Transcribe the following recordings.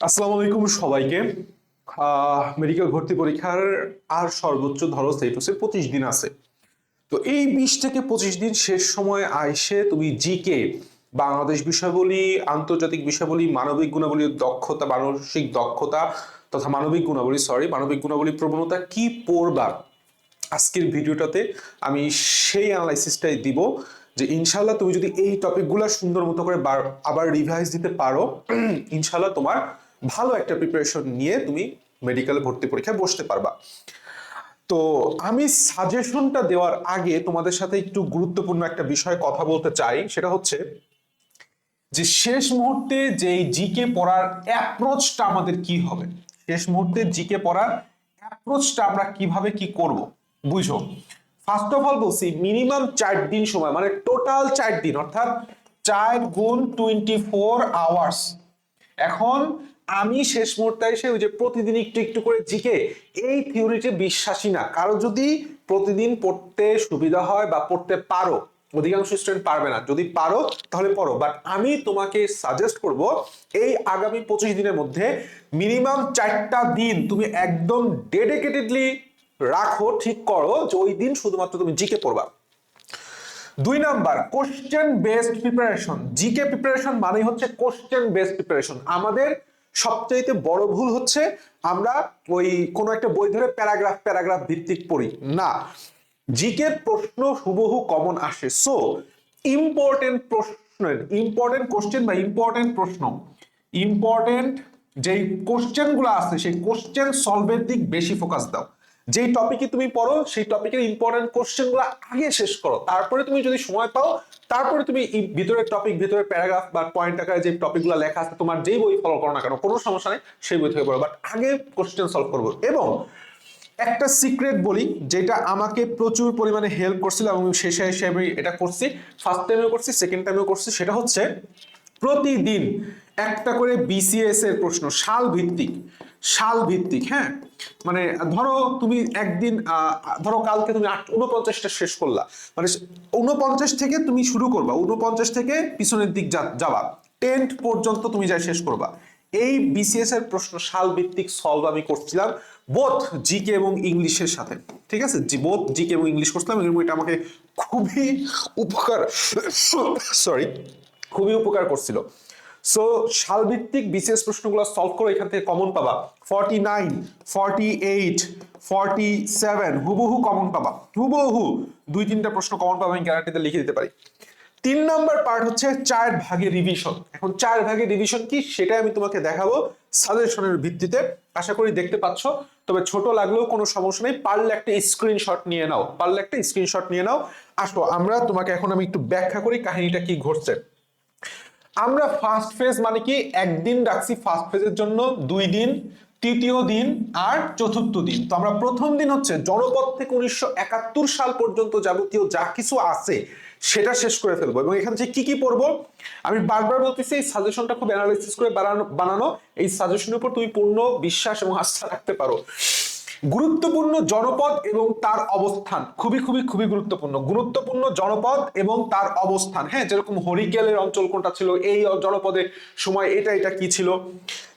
আসসালামু আলাইকুম সবাইকে মেডিকেল ভর্তি পরীক্ষার আর সর্বোচ্চ ধরো হচ্ছে পঁচিশ দিন আছে। তো এই বিশ থেকে পঁচিশ দিন শেষ সময় আইসে তুমি জিকে বাংলাদেশ বিষয়াবলী, আন্তর্জাতিক বিষয়াবলী, মানবিক গুণাবলী দক্ষতা, মানসিক দক্ষতা তথা মানবিক গুণাবলী সরি মানবিক গুণাবলী প্রবণতা কি পড়বা? আজকের ভিডিওটাতে আমি সেই অ্যানালাইসিসটাই দিব যে ইনশাল্লাহ তুমি যদি এই টপিকগুলো সুন্দর মতো করে আবার রিভাইজ দিতে পারো ইনশাল্লাহ তোমার ভালো একটা প্রিপারেশন নিয়ে তুমি মেডিকেল ভর্তি পরীক্ষায় বসতে পারবা। তো আমি সাজেশনটা দেওয়ার আগে তোমাদের সাথে একটু গুরুত্বপূর্ণ একটা বিষয়ে কথা বলতে চাই, সেটা হচ্ছে যে শেষ মুহূর্তে যে জিকে পড়ার অ্যাপ্রোচটা আমাদের কি হবে? শেষ মুহূর্তে জিকে পড়ার অ্যাপ্রোচটা আমরা কীভাবে কি করব? বুঝো? ফার্স্ট অফ অল বলছি মিনিমাম চার দিন সময় মানে টোটাল চার দিন, অর্থাৎ চার গুণ টোয়েন্টি ফোর আওয়ার্স এখন আমি শেষ মুহূর্তে এসে ওই যে প্রতিদিন একটু একটু করে জিকে, এই থিওরিতে বিশ্বাসী না। কারও যদি প্রতিদিন পড়তে সুবিধা হয় বা পড়তে পারো, অধিকাংশ স্টুডেন্ট পারবে না। যদি পারো, তাহলে পড়ো। বাট আমি তোমাকে সাজেস্ট করব, এই আগামী পঁচিশ দিনের মধ্যে মিনিমাম চারটা দিন তুমি একদম ডেডিকেটেডলি রাখো, ঠিক করো যে ওই দিন শুধুমাত্র তুমি জিকে পড়বা। দুই number question based preparation GK preparation মানে হচ্ছে কোশ্চেন বেসড প্রিপারেশন আমাদের সবচাইতে বড় ভুল হচ্ছে আমরা ওই কোনো একটা বই ধরে প্যারাগ্রাফ প্যারাগ্রাফ ভিত্তিক পড়ি। না। জিকে প্রশ্ন হুবহু কমন আসে। সো ইম্পর্টেন্ট প্রশ্নের ইম্পর্টেন্ট কোশ্চেন বা ইম্পর্টেন্ট প্রশ্ন। ইম্পর্টেন্ট যেই কোশ্চেনগুলো আছে, সেই কোশ্চেন সলভের দিক বেশি ফোকাস দাও। যেই টপিকে তুমি পড়ো, সেই টপিকের ইম্পর্টেন্ট কোশ্চেনগুলো আগে শেষ করো। তারপরে তুমি যদি সময় পাও, তারপরে তুমি ভিতরের টপিক ভিতরের প্যারাগ্রাফ বা পয়েন্ট আকারে যে টপিকগুলো লেখা আছে, তোমার যেই বই ফলো করো না কেন, কোনো সমস্যা নেই, সেই বই থেকে পড়ো। বাট আগে কোশ্চেন সলভ করব। এবং একটা সিক্রেট বলি, যেটা আমাকে প্রচুর পরিমাণে হেল্প করছিল এবং শেষে এসে আমি এটা করছি। ফার্স্ট টাইমেও করছি সেকেন্ড টাইমেও করছি। সেটা হচ্ছে, প্রতিদিন একটা করে বিসিএস এর প্রশ্ন, সাল ভিত্তিক সাল ভিত্তিক হ্যাঁ? মানে ধরো তুমি একদিন ধরো কালকে তুমি উনপঞ্চাশটা শেষ করলা। মানে উনপঞ্চাশ থেকে তুমি শুরু করবা উনপঞ্চাশ থেকে পিছনের দিক যাবা। টেন্থ পর্যন্ত তুমি যাই শেষ করবা। এই বিসিএস এর প্রশ্ন সাল ভিত্তিক সলভ আমি করছিলাম বোথ জিকে এবং ইংলিশের সাথে। ঠিক আছে? বোথ জিকে এবং ইংলিশ করছিলাম এবং এটা আমাকে খুবই উপকার সরি খুবই উপকার করছিল। সো সালভিত্তিক বিসিএস প্রশ্নগুলো সলভ করে, এখান থেকে কমন পাবা। Forty nine forty eight forty seven হুবহু কমন পাবা। হুবহু দুই তিনটা প্রশ্ন কমন পাবা, আমি গ্যারান্টিতে লিখে দিতে পারি। তিন নাম্বার পার্ট হচ্ছে চার ভাগে রিভিশন এখন চার ভাগে রিভিশন কি, সেটাই আমি তোমাকে দেখাবো সাজেশনের ভিত্তিতে। আশা করি দেখতে পাচ্ছ। তবে ছোট লাগলেও কোনো সমস্যা নেই। পারলে একটা স্ক্রিনশট নিয়ে নাও। পারলে একটা স্ক্রিনশট নিয়ে নাও। আসো, আমরা তোমাকে এখন আমি একটু ব্যাখ্যা করি, কাহিনীটা কি ঘটছে। আমরা ফার্স্ট ফেজ মানে কি? একদিন রাখছি ফার্স্ট ফেজের জন্য, দুই দিন, তৃতীয় দিন, আর চতুর্থ দিন। তো আমরা প্রথম দিন হচ্ছে জনপদ থেকে উনিশশো একাত্তর সাল পর্যন্ত যাবতীয় যা কিছু আছে, সেটা শেষ করে ফেলব। এবং এখানে যে কি কি পড়ব? আমি বারবার বলতেছি, এই সাজেশনটা খুব অ্যানালাইসিস করে বানানো এই সাজেশনের উপর তুমি পূর্ণ বিশ্বাস এবং আস্থা রাখতে পারো। গুরুত্বপূর্ণ জনপদ এবং তার অবস্থান। খুবই খুবই খুবই গুরুত্বপূর্ণ। গুরুত্বপূর্ণ জনপদ এবং তার অবস্থান। হ্যাঁ যেরকম হরিকেলের অঞ্চল কোনটা ছিল, এই জনপদের সময় এটা এটা কি ছিল?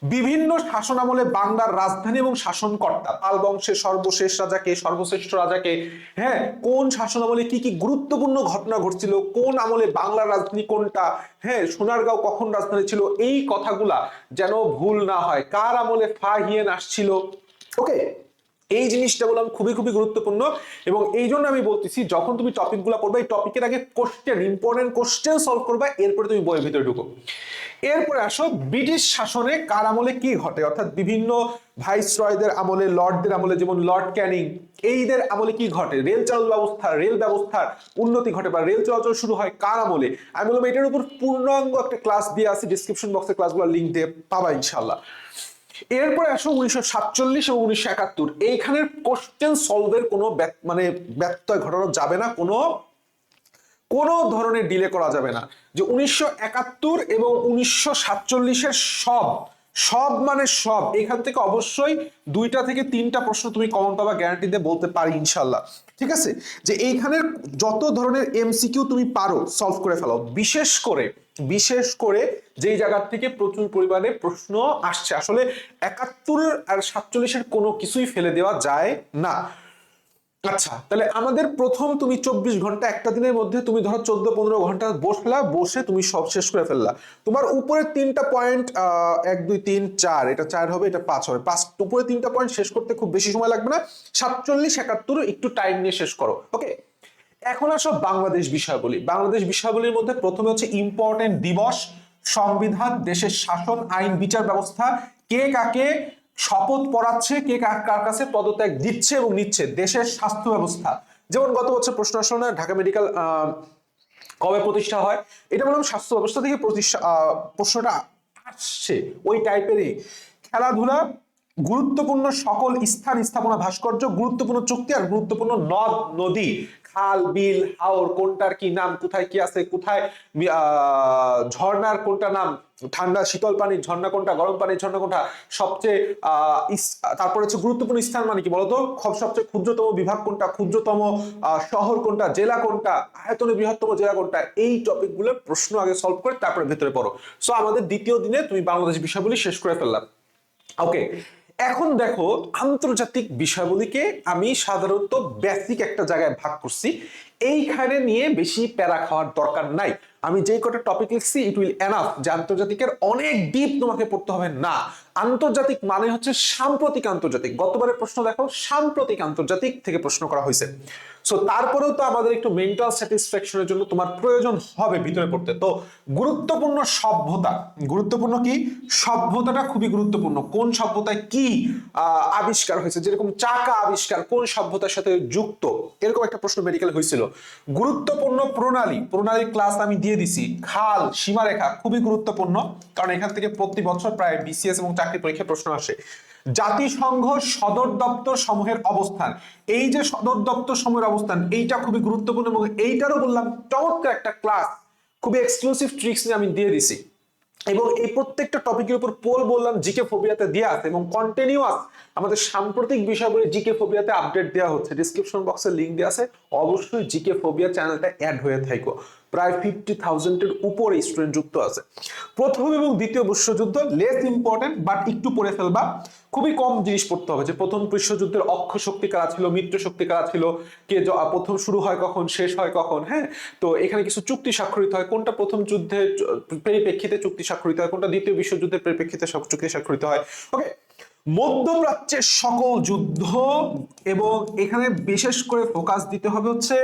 বিভিন্ন শাসনামলে বাংলার রাজধানী এবং শাসনকর্তা পাল বংশের সর্বশেষ রাজাকে, সর্বশ্রেষ্ঠ রাজাকে হ্যাঁ কোন শাসনামলে কি কি গুরুত্বপূর্ণ ঘটনা ঘটছিল, কোন আমলে বাংলার রাজধানী কোনটা হ্যাঁ সোনারগাঁও কখন রাজধানী ছিল, এই কথাগুলা যেন ভুল না হয়। কার আমলে ফা হিয়েন আসছিল? ওকে এই জিনিসটা বললাম খুবই খুবই গুরুত্বপূর্ণ এবং এই জন্য আমি বলতেছি, যখন তুমি টপিকগুলো পড়বে, এই টপিকের আগে কোশ্চেন ইম্পর্টেন্ট কোশ্চেন সলভ করবে, এরপরে তুমি বইয়ের ভিতরে ঢুকো। এরপরে আসো, ব্রিটিশ শাসনে কার আমলে কি ঘটে? অর্থাৎ বিভিন্ন ভাইসরয়দের আমলে, লর্ডদের আমলে, যেমন লর্ড ক্যানিং, এইদের আমলে কি ঘটে? রেল চালন ব্যবস্থা, রেল ব্যবস্থার উন্নতি ঘটে বা রেল চলাচল শুরু হয় কার আমলে? আমি বললাম, এটার উপর পূর্ণাঙ্গ একটা ক্লাস দিয়ে আছে ডিসক্রিপশন বক্সে ক্লাসগুলো লিঙ্ক দিয়ে পাবা ইনশাল্লাহ এরপরে আসো উনিশশো সাতচল্লিশ এবং উনিশশো একাত্তর। এইখানের কোশ্চেন সলভের কোনো মানে ব্যত্যয় ঘটানো যাবে না, কোনো কোনো ধরনের ডিলে করা যাবে না। যে উনিশশো একাত্তর এবং উনিশশো সাতচল্লিশের সব সব মানে সব এখান থেকে অবশ্যই দুইটা থেকে তিনটা প্রশ্ন তুমি কমন পাবা গ্যারান্টি দিয়ে বলতে পারি ইনশাল্লাহ ঠিক আছে? যে এইখানের যত ধরনের এমসিকিউ তুমি পারো সলভ করে ফেলো, বিশেষ করে বিশেষ করে যেই জায়গার থেকে প্রচুর পরিমাণে প্রশ্ন আসছে। আসলে একাত্তর আর সাতচল্লিশের কোনো কিছুই ফেলে দেওয়া যায় না। আচ্ছা তাহলে আমাদের প্রথম তুমি চব্বিশ ঘণ্টা একটা দিনের মধ্যে তুমি ধরো চোদ্দ পনেরো ঘণ্টা বসলা, বসে তুমি সব শেষ করে ফেললা। তোমার উপরে তিনটা পয়েন্ট এক, দুই, তিন, চার, এটা চার হবে, এটা পাঁচ হবে। পাঁচ, উপরে তিনটা পয়েন্ট শেষ করতে খুব বেশি সময় লাগবে না। সাতচল্লিশ, একাত্তর একটু টাইম নিয়ে শেষ করো ওকে এখন আসো বাংলাদেশ বিষয়াবলী। বাংলাদেশ বিষয়াবলীর মধ্যে প্রথমে হচ্ছে ইম্পর্টেন্ট দিবস, সংবিধান, দেশের শাসন, আইন, বিচার ব্যবস্থা। কে কাকে শপথ পড়াচ্ছে, কে কার কাছে পদত্যাগ দিচ্ছে এবং নিচ্ছে? দেশের স্বাস্থ্য ব্যবস্থা। যেমন গত বছর প্রশ্ন আসলো না, ঢাকা মেডিকেল কবে প্রতিষ্ঠা হয়? এটা বললাম স্বাস্থ্য ব্যবস্থা থেকে প্রতিষ্ঠা প্রশ্নটা আসছে। ওই টাইপেরই খেলাধুলা গুরুত্বপূর্ণ সকল স্থান স্থাপনা ভাস্কর্য, গুরুত্বপূর্ণ চুক্তি আর গুরুত্বপূর্ণ নদ, নদী। খাল, বিল, হাওর, কোনটার কি নাম, কোথায় কি আছে, কোথায় ঝর্ণার কোনটা নাম, ঠান্ডা শীতল পানি ঝর্ণা কোনটা, গরম পানি ঝর্ণা কোনটা, সবচেয়ে তারপরে হচ্ছে গুরুত্বপূর্ণ স্থান মানে কি বলতো? সব- সবচেয়ে ক্ষুদ্রতম বিভাগ কোনটা, ক্ষুদ্রতম শহর কোনটা, জেলা কোনটা, আয়তনে বৃহত্তম জেলা কোনটা, এই টপিক টপিকগুলোর প্রশ্ন আগে সলভ করে তারপরে ভেতরে পড়ো। সো আমাদের দ্বিতীয় দিনে তুমি বাংলাদেশ বিষয়গুলি শেষ করে ফেললাম। ওকে এখন দেখো, আন্তর্জাতিক বিষয়গুলিকে আমি সাধারণত বেসিক একটা জায়গায় ভাগ করছি। এইখানে নিয়ে বেশি প্যারা খাওয়ার দরকার নাই। আমি যেই কটা টপিক লিখছি ইট উইল এনাফ যে আন্তর্জাতিকের অনেক ডিপ তোমাকে পড়তে হবে। না আন্তর্জাতিক মানে হচ্ছে সাম্প্রতিক আন্তর্জাতিক। গতবারের প্রশ্ন দেখো, সাম্প্রতিক আন্তর্জাতিক থেকে প্রশ্ন করা হয়েছে। সো তারপরেও তো আমাদের একটু মেন্টাল স্যাটিসফ্যাকশনের জন্য তোমার প্রয়োজন হবে ভিতরে পড়তে। তো, গুরুত্বপূর্ণ সভ্যতা, গুরুত্বপূর্ণ কি? সভ্যতাটা খুবই গুরুত্বপূর্ণ। কোন সভ্যতায় কি আবিষ্কার হয়েছে? যেরকম চাকা আবিষ্কার কোন সভ্যতার সাথে যুক্ত? এরকম একটা প্রশ্ন মেডিকেল হয়েছিল। গুরুত্বপূর্ণ প্রণালী, প্রণালীর ক্লাস আমি দিয়ে দিছি। খাল, সীমারেখা, খুবই গুরুত্বপূর্ণ। কারণ এখান থেকে প্রতি বছর প্রায় বিসিএস এবং চাকরি পরীক্ষায় প্রশ্ন আসে। জাতিসংঘ সদর দপ্তর সমূহের অবস্থান। এই যে সদর দপ্তর সমূহের অবস্থান, এইটা খুবই গুরুত্বপূর্ণ এবং এইটারও বললাম, চমৎকার একটা ক্লাস খুবই এক্সক্লুসিভ ট্রিক্স আমি দিয়ে দিছি। এবং এই প্রত্যেকটা টপিকের উপর পোল বললাম জিকে ফোবিয়াতে দেওয়া আছে এবং কন্টিনিউয়াস আমাদের সাম্প্রতিক বিষয়গুলি জিকে ফোবিয়াতে আপডেট দেওয়া হচ্ছে। ডিসক্রিপশন বক্সে লিঙ্ক দেওয়া আছে। অবশ্যই জিকে ফোবিয়া চ্যানেলটা অ্যাড হয়ে থাকো। প্রায় ফিফটি থাউজেন্ডের উপরে স্টুডেন্ট যুক্ত আছে। প্রথম এবং দ্বিতীয় বিশ্বযুদ্ধ লেস ইম্পর্টেন্ট বাট একটু পড়ে ফেলবা। খুবই কম জিনিস পড়তে হবে। যে প্রথম বিশ্বযুদ্ধের অক্ষ শক্তি কারা ছিল, মিত্র শক্তি কারা ছিল, কে প্রথম শুরু হয় কখন, শেষ হয় কখন হ্যাঁ? তো এখানে কিছু চুক্তি স্বাক্ষরিত হয়। কোনটা প্রথম যুদ্ধের পরিপ্রেক্ষিতে চুক্তি স্বাক্ষরিত হয়, কোনটা দ্বিতীয় বিশ্বযুদ্ধের পরিপ্রেক্ষিতে চুক্তি স্বাক্ষরিত হয়? ওকে মধ্যপ্রাচ্যের সকল যুদ্ধ এবং এখানে বিশেষ করে ফোকাস দিতে হবে হচ্ছে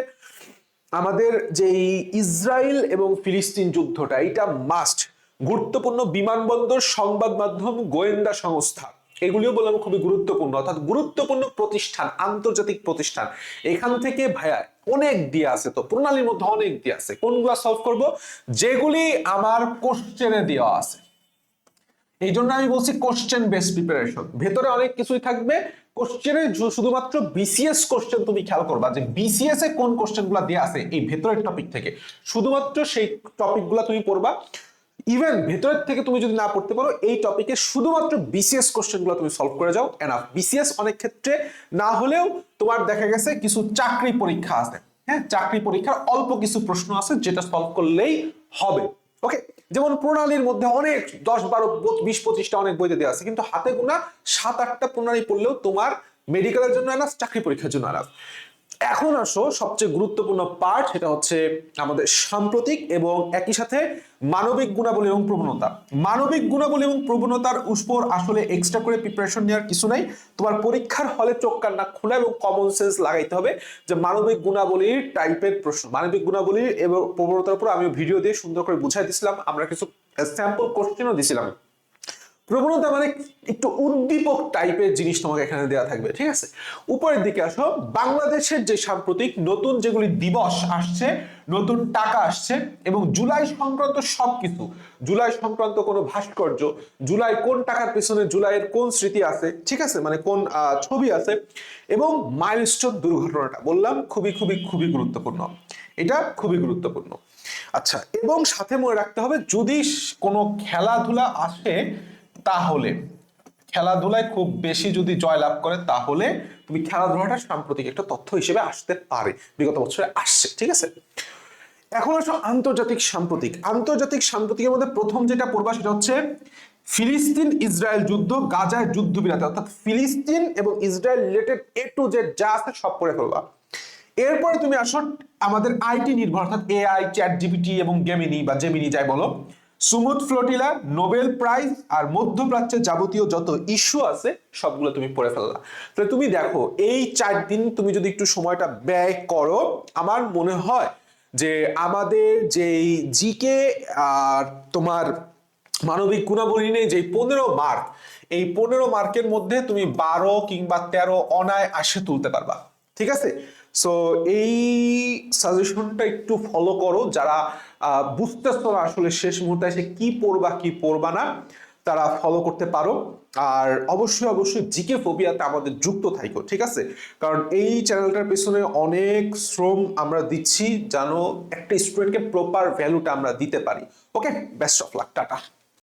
আমাদের যে ইসরায়েল এবং ফিলিস্তিন যুদ্ধটা এটা মাস্ট গুরুত্বপূর্ণ বিমানবন্দর সংবাদ মাধ্যম গোয়েন্দা সংস্থা। এগুলিও বললাম খুবই গুরুত্বপূর্ণ, অর্থাৎ গুরুত্বপূর্ণ প্রতিষ্ঠান, আন্তর্জাতিক প্রতিষ্ঠান। এখান থেকে ভাইয়া অনেক দিয়ে আছে তো, প্রণালীর মধ্যে অনেক দিয়ে আছে। কোনগুলা সলভ করব? যেগুলি আমার কোশ্চেনে দেওয়া আছে। এই জন্য আমি বলছি কোশ্চেন বেস প্রিপারেশন ভেতরে অনেক কিছুই থাকবে। কোশ্চেনে শুধুমাত্র বিসিএস কোশ্চেন তুমি খেয়াল করবা যে বিসিএস এ কোন কোশ্চেনগুলো দেওয়া আছে এই ভেতরের টপিক থেকে। শুধুমাত্র সেই টপিকগুলো তুমি পড়বা। ইভেন ভেতরের থেকে তুমি যদি না পড়তে পারো, এই টপিকে শুধুমাত্র বিসিএস কোশ্চেনগুলো তুমি সলভ করে যাও এনাফ বিসিএস অনেক ক্ষেত্রে না হলেও তোমার দেখা গেছে কিছু চাকরি পরীক্ষা আছে। হ্যাঁ চাকরি পরীক্ষার অল্প কিছু প্রশ্ন আছে যেটা সলভ করলেই হবে। ওকে যেমন প্রণালীর মধ্যে অনেক দশ, বারো বিশ, পঁচিশটা অনেক বইতে দেওয়া আছে, কিন্তু হাতে গোনা সাত, আটটা প্রণালী পড়লেও তোমার মেডিকেলের জন্য আনাস চাকরি পরীক্ষার জন্য এনাফ এখন আসো, সবচেয়ে গুরুত্বপূর্ণ পার্ট সেটা হচ্ছে আমাদের সাম্প্রতিক এবং একই সাথে মানবিক গুণাবলী এবং প্রবণতা। মানবিক গুণাবলী এবং প্রবণতার উপর আসলে এক্সট্রা করে প্রিপারেশন নেওয়ার কিছু নাই। তোমার পরীক্ষার হলে চোখ কান না খোলা এবং কমন সেন্স লাগাইতে হবে যে মানবিক গুণাবলীর টাইপের প্রশ্ন। মানবিক গুণাবলী এবং প্রবণতার উপর আমি ভিডিও দিয়ে সুন্দর করে বুঝাই দিছিলাম। আমরা কিছু স্যাম্পল কোশ্চেনও দিছিলাম। প্রবণতা মানে একটু উদ্দীপক টাইপের জিনিস তোমাকে এখানে দেওয়া থাকবে, ঠিক আছে? উপরের দিকে আসো, বাংলাদেশের যে সাম্প্রতিক নতুন যেগুলি দিবস আসছে, নতুন টাকা আসছে এবং জুলাই সংক্রান্ত সবকিছু, জুলাই সংক্রান্ত কোনো ভাস্কর্য, জুলাই কোন টাকার পেছনে, জুলাইয়ের কোন স্মৃতি আছে, ঠিক আছে? মানে কোন ছবি আছে এবং মাইলস্টোন দুর্ঘটনাটা, বললাম খুবই খুবই খুবই গুরুত্বপূর্ণ। এটা খুবই গুরুত্বপূর্ণ। আচ্ছা এবং সাথে মনে রাখতে হবে, যদি কোনো খেলাধুলা আসে তাহলে খেলাধুলায় খুব বেশি যদি জয়লাভ করে, তাহলে তুমি খেলাধুলাটা সাম্প্রতিক একটা তথ্য হিসেবে আসতে পারে। বিগত বছরে আসছে, ঠিক আছে? এখন আসো আন্তর্জাতিক সাম্প্রতিক। আন্তর্জাতিক সাম্প্রতিকের মধ্যে প্রথম যেটা পড়বা সেটা হচ্ছে ফিলিস্তিন ইসরায়েল যুদ্ধ গাজায় যুদ্ধবিরতি। অর্থাৎ ফিলিস্তিন এবং Israel related A to Z যা আছে সব পড়ে ফেলবা। এরপরে তুমি আসো আমাদের আইটি নির্ভর, অর্থাৎ এআই চ্যাট জিপিটি এবং গেমিনি বা জেমিনি যাই বলো। সুমুদ ফ্লোটিলা নোবেল প্রাইজ আর মধ্যপ্রাচ্যের যাবতীয় যত ইস্যু আছে, সবগুলো তুমি পড়ে ফেললা। তাহলে তুমি দেখো, এই চার দিন তুমি যদি একটু সময়টা ব্যয় করো, আমার মনে হয় যে আমাদের যেই জিকে আর তোমার মানবিক গুণাবলী নেই যে পনেরো মার্ক, এই পনেরো মার্কের মধ্যে তুমি বারো কিংবা তেরো অনায় আসে তুলতে পারবা। ঠিক আছে? সো এই সাজেশনটা একটু ফলো করো যারা বুঝতেছো না আসলে শেষ মুহূর্তে এসে কি পড়বা কি পড়বা না, তারা ফলো করতে পারো। আর অবশ্যই অবশ্যই জিকে ফোবিয়াতে আমাদের যুক্ত থাইকো, ঠিক আছে? কারণ এই চ্যানেলটার পেছনে অনেক শ্রম আমরা দিচ্ছি যেন একটা স্টুডেন্টকে প্রপার ভ্যালুটা আমরা দিতে পারি। Okay best of luck tata.